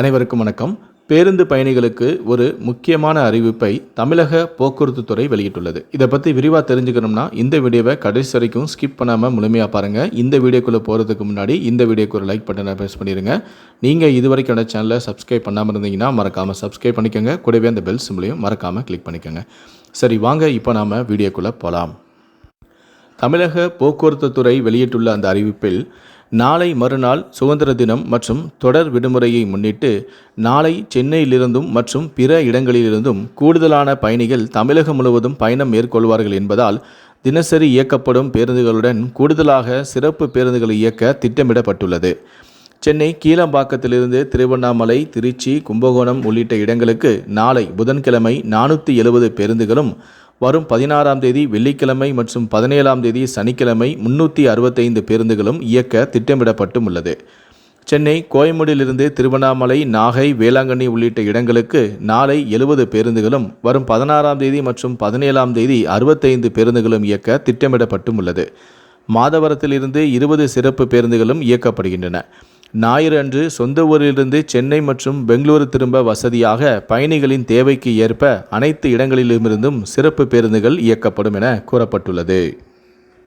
அனைவருக்கும் வணக்கம். பேருந்து பயணிகளுக்கு ஒரு முக்கியமான அறிவிப்பை தமிழக போக்குவரத்து துறை வெளியிட்டுள்ளது. இதை பற்றி விரிவாக தெரிஞ்சுக்கணும்னா இந்த வீடியோவை கடைசி வரைக்கும் ஸ்கிப் பண்ணாமல் முழுமையாக பாருங்கள் இந்த வீடியோக்குள்ளே போகிறதுக்கு முன்னாடி இந்த வீடியோக்கு ஒரு லைக் பட்டனை ப்ரெஸ் பண்ணிடுங்க நீங்கள் இது வரைக்கும் என்னோட சேனலை சப்ஸ்கிரைப் பண்ணாமல் இருந்தீங்கன்னா மறக்காமல் சப்ஸ்கிரைப் பண்ணிக்கோங்க. கூடவே அந்த பெல் சிம்லையும் மறக்காமல் கிளிக் பண்ணிக்கோங்க. சரி வாங்க இப்போ நாம் வீடியோக்குள்ளே போகலாம் தமிழக போக்குவரத்து துறை வெளியிட்டுள்ள அந்த அறிவிப்பில் நாளை மறுநாள் சுதந்திர தினம் மற்றும் தொடர் விடுமுறையை முன்னிட்டு நாளை சென்னையிலிருந்தும் மற்றும் பிற இடங்களிலிருந்தும் கூடுதலான பயணிகள் தமிழகம் முழுவதும் பயணம் மேற்கொள்வார்கள் என்பதால் தினசரி இயக்கப்படும் பேருந்துகளுடன் கூடுதலாக சிறப்பு பேருந்துகளை இயக்க திட்டமிடப்பட்டுள்ளது. சென்னை கீழம்பாக்கத்திலிருந்து திருவண்ணாமலை திருச்சி கும்பகோணம் உள்ளிட்ட இடங்களுக்கு நாளை புதன்கிழமை நானூற்றி எழுபது பேருந்துகளும் வரும் பதினாறாம் தேதி வெள்ளிக்கிழமை மற்றும் பதினேழாம் தேதி சனிக்கிழமை முன்னூற்றி அறுபத்தைந்து பேருந்துகளும் இயக்க திட்டமிடப்பட்டும் உள்ளது. சென்னை கோயம்பேடிலிருந்து திருவண்ணாமலை நாகை வேளாங்கண்ணி உள்ளிட்ட இடங்களுக்கு நாளை எழுபது பேருந்துகளும் வரும் பதினாறாம் தேதி மற்றும் பதினேழாம் தேதி அறுபத்தைந்து பேருந்துகளும் இயக்க திட்டமிடப்பட்டும் உள்ளது. மாதவரத்திலிருந்து இருபது சிறப்பு பேருந்துகளும் இயக்கப்படுகின்றன. ஞாயிறு அன்று சொந்த ஊரிலிருந்து சென்னை மற்றும் பெங்களூரு திரும்ப வசதியாக பயணிகளின் தேவைக்கு ஏற்ப அனைத்து இடங்களிலுமிருந்தும் சிறப்பு பேருந்துகள் இயக்கப்படும் என கூறப்பட்டுள்ளது.